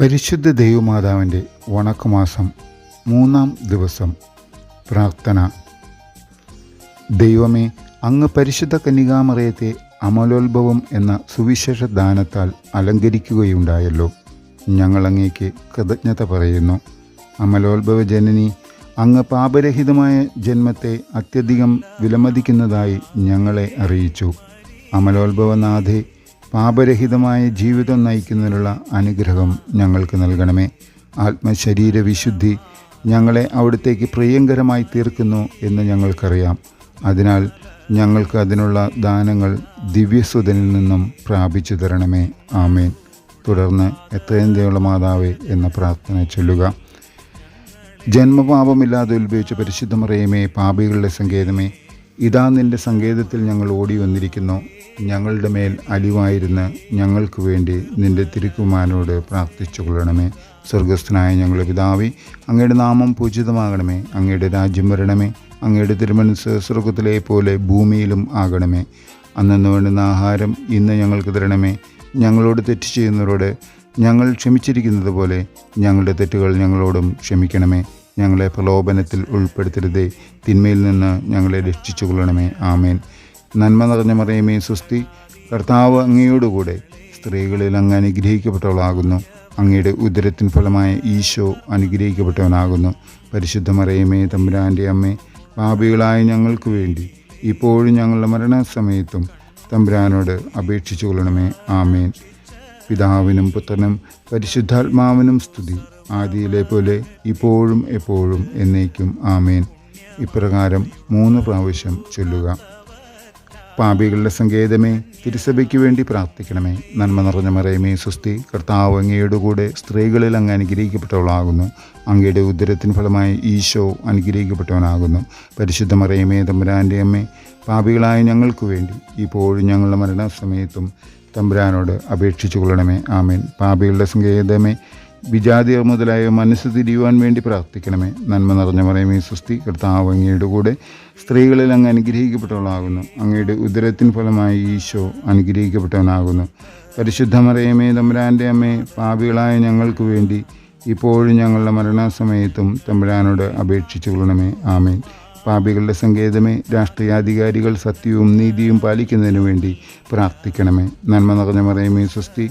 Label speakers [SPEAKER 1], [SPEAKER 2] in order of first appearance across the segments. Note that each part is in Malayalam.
[SPEAKER 1] പരിശുദ്ധ ദൈവമാതാവിന്റെ വണക്കമാസം മൂന്നാം ദിവസം പ്രാർത്ഥന. ദൈവമേ അങ്ങ് പരിശുദ്ധ കന്യകാമറയത്തെ അമലോത്ഭവം എന്ന സുവിശേഷ ദാനത്താൽ അലങ്കരിക്കുകയുണ്ടായല്ലോ. ഞങ്ങൾ അങ്ങേക്ക് കൃതജ്ഞത പറയുന്നു. അമലോത്ഭവ ജനനി അങ്ങ് പാപരഹിതമായ ജന്മത്തെ അത്യധികം വിലമതിക്കുന്നതായി ഞങ്ങളെ അറിയിച്ചു. അമലോത്ഭവനാഥെ പാപരഹിതമായ ജീവിതം നയിക്കുന്നതിനുള്ള അനുഗ്രഹം ഞങ്ങൾക്ക് നൽകണമേ. ആത്മശരീര വിശുദ്ധി ഞങ്ങളെ അവിടത്തേക്ക് പ്രിയങ്കരമായി തീർക്കുന്നു എന്ന് ഞങ്ങൾക്കറിയാം. അതിനാൽ ഞങ്ങൾക്ക് അതിനുള്ള ദാനങ്ങൾ ദിവ്യസുതനിൽ നിന്നും പ്രാപിച്ചു തരണമേ. ആമേൻ. തുടർന്ന് എത്രയും ദയുള്ള മാതാവേ എന്ന പ്രാർത്ഥന ചൊല്ലുക. ജന്മപാപമില്ലാതെ ഉത്ഭവിച്ച പരിശുദ്ധമറിയമേ പാപികളുടെ സങ്കേതമേ ഇതാ നിന്റെ സങ്കേതത്തിൽ ഞങ്ങൾ ഓടി വന്നിരിക്കുന്നു. ഞങ്ങളുടെ മേൽ അലിവായിരുന്ന ഞങ്ങൾക്ക് വേണ്ടി നിന്റെ തിരുക്കുമാരനോട് പ്രാർത്ഥിച്ചു കൊള്ളണമേ സ്വർഗസ്ഥനായ ഞങ്ങളുടെ പിതാവി അങ്ങയുടെ നാമം പൂജിതമാകണമേ. അങ്ങയുടെ രാജ്യം വരണമേ. അങ്ങയുടെ തിരുമനസ് സ്വർഗത്തിലെ പോലെ ഭൂമിയിലും ആകണമേ. അന്നു വേണ്ടുന്ന ആഹാരം ഇന്ന് ഞങ്ങൾക്ക് തരണമേ. ഞങ്ങളോട് തെറ്റ് ചെയ്യുന്നവരോട് ഞങ്ങൾ ക്ഷമിച്ചിരിക്കുന്നത് പോലെ ഞങ്ങളുടെ തെറ്റുകൾ ഞങ്ങളോടും ക്ഷമിക്കണമേ. ഞങ്ങളെ പ്രലോഭനത്തിൽ ഉൾപ്പെടുത്തരുതേ. തിന്മയിൽ നിന്ന് ഞങ്ങളെ രക്ഷിച്ചു കൊള്ളണമേ ആമേൻ. നന്മ നിറഞ്ഞ മറിയമേ സുസ്തി കർത്താവ് അങ്ങയോടുകൂടെ സ്ത്രീകളിൽ അങ്ങ് അനുഗ്രഹിക്കപ്പെട്ടവളാകുന്നു. അങ്ങയുടെ ഉദരത്തിൻ ഫലമായ ഈശോ അനുഗ്രഹിക്കപ്പെട്ടവനാകുന്നു. പരിശുദ്ധ മറിയമേ തമ്പുരാന്റെ അമ്മേ പാപികളായ ഞങ്ങൾക്ക് വേണ്ടി ഇപ്പോഴും ഞങ്ങളുടെ മരണസമയത്തും തമ്പുരാനോട് അപേക്ഷിച്ചു കൊള്ളണമേ ആമേൻ. പിതാവിനും പുത്രനും പരിശുദ്ധാത്മാവിനും സ്തുതി. ആദിയിലെ പോലെ ഇപ്പോഴും എപ്പോഴും എന്നേക്കും ആമേൻ. ഇപ്രകാരം മൂന്ന് പ്രാവശ്യം ചൊല്ലുക. പാപികളുടെ സങ്കേതമേ തിരുസഭയ്ക്ക് വേണ്ടി പ്രാർത്ഥിക്കണമേ. നന്മ നിറഞ്ഞ മറയമേ സുസ്തി കർത്താവ് അങ്ങയുടെ കൂടെ സ്ത്രീകളിൽ അങ്ങ് അനുഗ്രഹിക്കപ്പെട്ടവളാകുന്നു. അങ്ങയുടെ ഉദരത്തിന് ഫലമായി ഈശോ അനുഗ്രഹിക്കപ്പെട്ടവനാകുന്നു. പരിശുദ്ധ മറയമേ തമ്പുരാന്റെ അമ്മേ പാപികളായ ഞങ്ങൾക്ക് വേണ്ടി ഇപ്പോഴും ഞങ്ങളുടെ മരണസമയത്തും തമ്പുരാനോട് അപേക്ഷിച്ചു കൊള്ളണമേ ആമേൻ. പാപികളുടെ സങ്കേതമേ വിജാതിയർ മുതലായ മനസ്സ് തിരിയുവാൻ വേണ്ടി പ്രാർത്ഥിക്കണമേ. നന്മ നിറഞ്ഞ മറയമേ സുസ്തി കർത്താവ് അങ്ങയുടെ കൂടെ സ്ത്രീകളിൽ അങ്ങ് അനുഗ്രഹിക്കപ്പെട്ടവളാകുന്നു. അങ്ങയുടെ ഉദരത്തിൻ ഫലമായി ഈശോ അനുഗ്രഹിക്കപ്പെട്ടവനാകുന്നു. പരിശുദ്ധ മറയമേ തമ്പുരാന്റെ അമ്മേ പാപികളായ ഞങ്ങൾക്ക് വേണ്ടി ഇപ്പോഴും ഞങ്ങളുടെ മരണസമയത്തും തമ്പുരാനോട് അപേക്ഷിച്ചു കൊള്ളണമേ. ആമേൻ. പാപികളുടെ സങ്കേതമേ രാഷ്ട്രീയാധികാരികൾ സത്യവും നീതിയും പാലിക്കുന്നതിനു വേണ്ടി പ്രാർത്ഥിക്കണമേ. നന്മ നിറഞ്ഞ മറയമേ സുസ്തി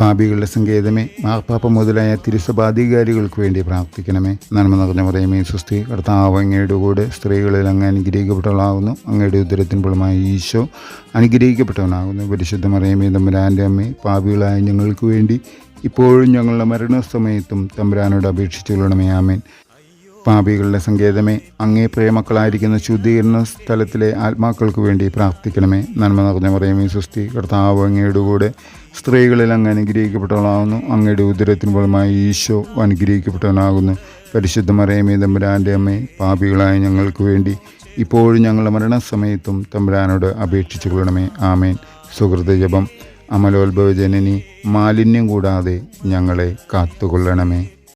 [SPEAKER 1] പാപികളുടെ സങ്കേതമേ മാർപ്പാപ്പ മുതലായ തിരുസഭാധികാരികൾക്ക് വേണ്ടി പ്രാർത്ഥിക്കണമേ. നന്മ നിറഞ്ഞ പറയുമേ സുസ്ഥി കർത്താവ് അങ്ങയുടെ കൂടെ സ്ത്രീകളിൽ അങ്ങ് അനുഗ്രഹിക്കപ്പെട്ടവളാകുന്നു അങ്ങയുടെ ഉദരത്തിൻപുളമായ ഈശോ അനുഗ്രഹിക്കപ്പെട്ടവനാകുന്നു. പരിശുദ്ധ മറിയമേ തമ്പുരാന്റെ അമ്മേ പാപികളായ ഞങ്ങൾക്ക് വേണ്ടി ഇപ്പോഴും ഞങ്ങളുടെ മരണസമയത്തും തമ്പുരാനോട് അപേക്ഷിച്ചുകൊള്ളണമേ. ആമേൻ. പാപികളുടെ സങ്കേതമേ അങ്ങേ പ്രേമക്കളായിരിക്കുന്ന ശുദ്ധീകരണ സ്ഥലത്തിലെ ആത്മാക്കൾക്ക് വേണ്ടി പ്രാർത്ഥിക്കണമേ. നന്മ നിറഞ്ഞ പറയുമേ സൃഷ്ടി കർത്താവ് അങ്ങയുടെ കൂടെ സ്ത്രീകളിൽ അങ്ങ് അനുഗ്രഹിക്കപ്പെട്ടവളാകുന്നു അങ്ങയുടെ ഉദരത്തിന് ഫലമായി ഈശോ അനുഗ്രഹിക്കപ്പെട്ടവനാകുന്നു. പരിശുദ്ധ മറയമേ തമ്പുരാന്റെ അമ്മേ പാപികളായ ഞങ്ങൾക്ക് വേണ്ടി ഇപ്പോഴും ഞങ്ങളുടെ മരണസമയത്തും തമ്പുരാനോട് അപേക്ഷിച്ചു കൊള്ളണമേ. ആമേൻ. സുഹൃത ജപം അമലോത്ഭവ ജനനി മാലിന്യം കൂടാതെ ഞങ്ങളെ കാത്തുകൊള്ളണമേ.